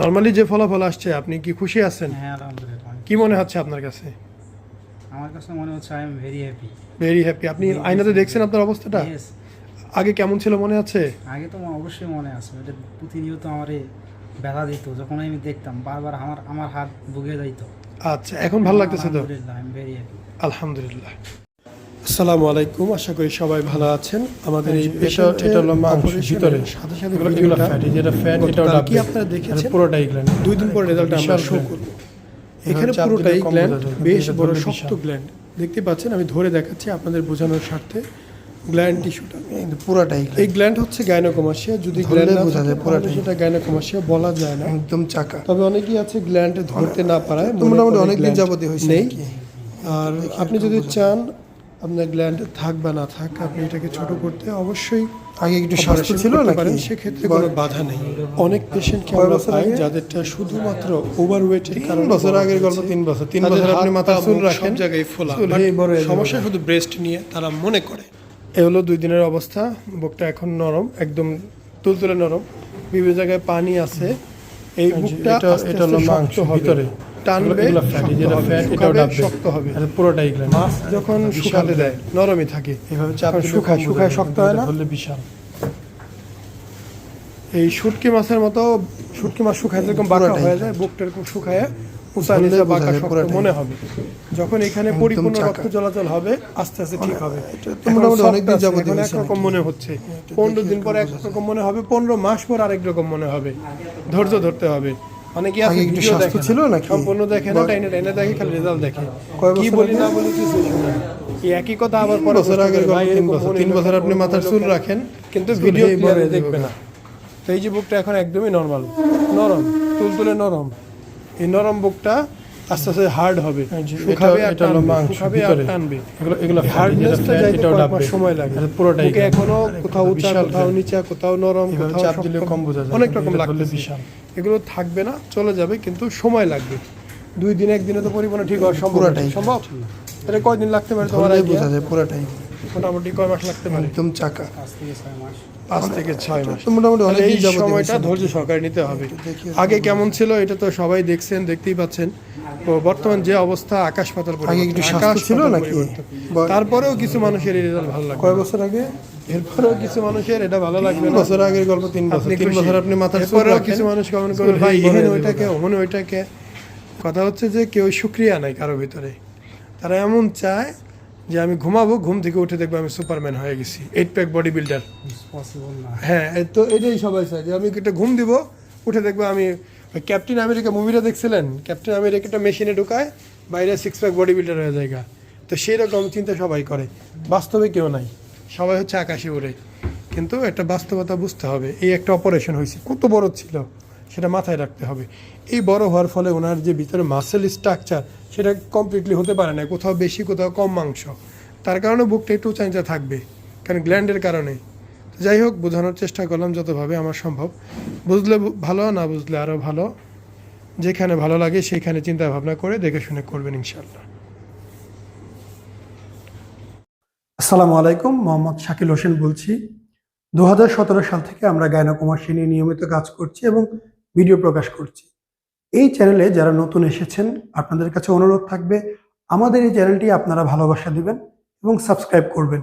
Normally যে ফলাফল আসছে আপনি কি খুশি আছেন? হ্যাঁ আলহামদুলিল্লাহ। কি মনে হচ্ছে আপনার কাছে? আমার কাছে মনে হচ্ছে I am very happy very happy আপনি আয়নাতে দেখছেন আপনার অবস্থাটা? ইয়েস আগে কেমন ছিল মনে আছে? আগে তো আমার অবশ্যই মনে আছে। এটা প্রতিনিয়ত আমারে ব্যথা দিত। যখন আমি দেখতাম বারবার আমার আমার হাত বুগে যাইত। আচ্ছা এখন ভালো লাগতেছে তো? আলহামদুলিল্লাহ আই এম ভেরি হ্যাপি আলহামদুলিল্লাহ। আসসালামু আলাইকুম আশা করি সবাই ভালো আছেন। আমাদের এই এটা- পেশেন্ট এটা হলো মাংস, ভিতরে। সাথে সাথে এগুলো- ফ্যাট যেটা ফ্যাট গতকাল কি আপনারা দেখেছেন? পুরোটাই গ্ল্যান্ড দুই দিন পরে রেজাল্ট আমরা শো করব। এখানে পুরোটাই গ্ল্যান্ড বেশ বড় শক্ত গ্ল্যান্ড দেখতে পাচ্ছেন আমি ধরে দেখাচ্ছি আপনাদের বোঝানোর স্বার্থে। গ্ল্যান্ড টিস্যুটা কিন্তু পুরোটাই এই গ্ল্যান্ড হচ্ছে গাইনোকমাসিয়া যদি গ্ল্যান্ড বোঝা যায় পুরোটাই। সেটা গাইনোকমাসিয়া বলা যায় না। একদম চাকা। তবে অনেকেই আছে গ্ল্যান্ড ধরতে না পারায় মোটামুটি অনেকদিন gland যাবতীয় হয়েছে নেই। আর আপনি যদি চান আপনার গ্ল্যান্ড থাক বা না থাক আপনি এটাকে ছোট করতে অবশ্যই আগে একটু স্বাস্থ্য ছিল নাকি? সেক্ষেত্রে কোনো বাধা নেই। অনেক পেশেন্টকে কয় আমরা পাই যাদেরটা শুধুমাত্র ওভার ওয়েটের তিন কারণে বছর আগের গল্প তিন বছর। তিন বছর আপনি মাথায় চুল রাখেন সব জায়গায় ফোলা। হয়ে সমস্যা শুধু ব্রেস্ট নিয়ে তারা মনে করে। এ হলো দুই দিনের অবস্থা বুকটা এখন নরম একদম তুলতুলে নরম। বিভিন্ন জায়গায় পানি আছে এই বুকটা এটা- আস্তে এটা হলো মাংস, ভিতরে। টানবে শক্ত হবে, হবে। এটা পুরোটাই মাছ যখন শুকাতে দেয় নরমই থাকে। এভাবে চাপ শুকায় শুকায় শক্ত হয় না? ধরলে বিশাল। এই শুটকি মাছের মতো শুটকি মাছ শুকায় যেরকম বাঁকা হয়ে যায় বুকটা এরকম শুকায় উঁচা নিচে বাঁকা শক্ত মনে হবে। যখন এখানে পরিপূর্ণ। রক্ত চলাচল হবে আস্তে আস্তে ঠিক হবে। মোটামুটি এখন হয়েছে একরকম মনে হচ্ছে। পনেরো দিন পর একরকম মনে হবে পনেরো মাস পর আরেক রকম মনে হবে। ধৈর্য ধরতে হবে। অনেকে আছে ভিডিও দেখে ছিল নাকি? সম্পূর্ণ দেখে না টাইনে টাইনে দেখে খালি রেজাল্ট দেখে। কি বলি না বলি কিছু শুনে এই একই কথা আবার পরে বছর গল্প, তিন বছর। তিন বছর আপনি মাথার চুল রাখেন কিন্তু ভিডিও ক্লিয়ারে দেখবে না। তো এই যে বুকটা এখন একদমই নর্মাল নরম তুলতুলে নরম। এই নরম বুকটা আস্তে আস্তে হার্ড হবে। শুকাবে আর টানবে, শুকাবে আর টানবে। এগুলো এগুলো হার্ডনেসটা যাইতে কয়েক সময় লাগে। পুরোটাই এখনও কোথাও উঁচা কোথাও। নিচা কোথাও নরম কোথাও চাপ দিলে কম বোঝা যায়, অনেক রকম লাগবে বিশাল। এগুলো থাকবে না চলে যাবে কিন্তু সময় লাগবে। দুই দিন একদিনে তো পরিমাণে ঠিক হওয়া সম্ভব সম্ভব? এটা কয়দিন লাগতে পারে তোমার বোঝা যায় পুরোটাই। মোটামুটি কয় মাস লাগতে পারে? একদম চাকা। পাঁচ থেকে ছয় মাস। মোটামুটি এই সময়টা ধৈর্য সহকারে নিতে হবে। আগে কেমন ছিল এটা তো সবাই দেখছেন দেখতেই পাচ্ছেন। বর্তমান যে অবস্থা আকাশ পাতাল আগে একটু স্বাস্থ্য ছিল নাকি? তারপরেও কিছু মানুষের এই রেজাল্ট ভালো লাগবে কয় বছর আগে? এরপরেও কিছু মানুষের এটা ভালো লাগবে না। বছর আগের গল্প তিন বছর। তিন বছর আপনি মাথার রাখেন। কিছু মানুষ কমেন্ট করবে ভাই এখানে ওইটাকে ওখানে ওইটাকে। কথা হচ্ছে যে কেউ সুক্রিয়া নাই কারও ভিতরে। তারা এমন চায় যে আমি ঘুমাবো ঘুম থেকে উঠে দেখব আমি সুপারম্যান হয়ে গেছি। এইট প্যাক বডি বিল্ডার হ্যাঁ তো এটাই সবাই চায় যে আমি একটা ঘুম দিব উঠে দেখব আমি ক্যাপ্টেন আমেরিকা মুভিটা দেখছিলেন? ক্যাপ্টেন আমেরিকাটা মেশিনে ঢুকায়, বাইরে সিক্স প্যাক বডি বিল্ডার হয়ে জায়গা তো সেই রকম চিন্তা সবাই করে। বাস্তবে কেউ নাই। সবাই হচ্ছে আকাশে উড়ে। কিন্তু একটা বাস্তবতা বুঝতে হবে। এই একটা অপারেশন হয়েছে। কত বড় ছিল, সেটা মাথায় রাখতে হবে। এই বড় হওয়ার ফলে ওনার যে ভিতরে মাসেল স্ট্রাকচার সেটা কমপ্লিটলি হতে পারে না। কোথাও বেশি, কোথাও কম মাংস। তার কারণে বুকটা একটু উঁচা থাকবে। কারণ গ্ল্যান্ডের কারণে। যাই হোক, বোঝানোর চেষ্টা করলাম যতভাবে আমার সম্ভব। বুঝলে ভালো, না বুঝলে আরও ভালো। যেখানে ভালো লাগে সেইখানে চিন্তা ভাবনা করে দেখে শুনে করবেন ইনশাল্লাহ আসসালামু আলাইকুম, মোহাম্মদ শাকিল হোসেন বলছি। দু হাজার সতেরো সাল থেকে আমরা গায়নাকুমাসী নিয়ে নিয়মিত কাজ করছি এবং ভিডিও প্রকাশ করছি। এই চ্যানেলে যারা নতুন এসেছেন, আপনাদের কাছে অনুরোধ থাকবে, আমাদের এই চ্যানেলটি আপনারা ভালোবাসা দিবেন এবং সাবস্ক্রাইব করবেন।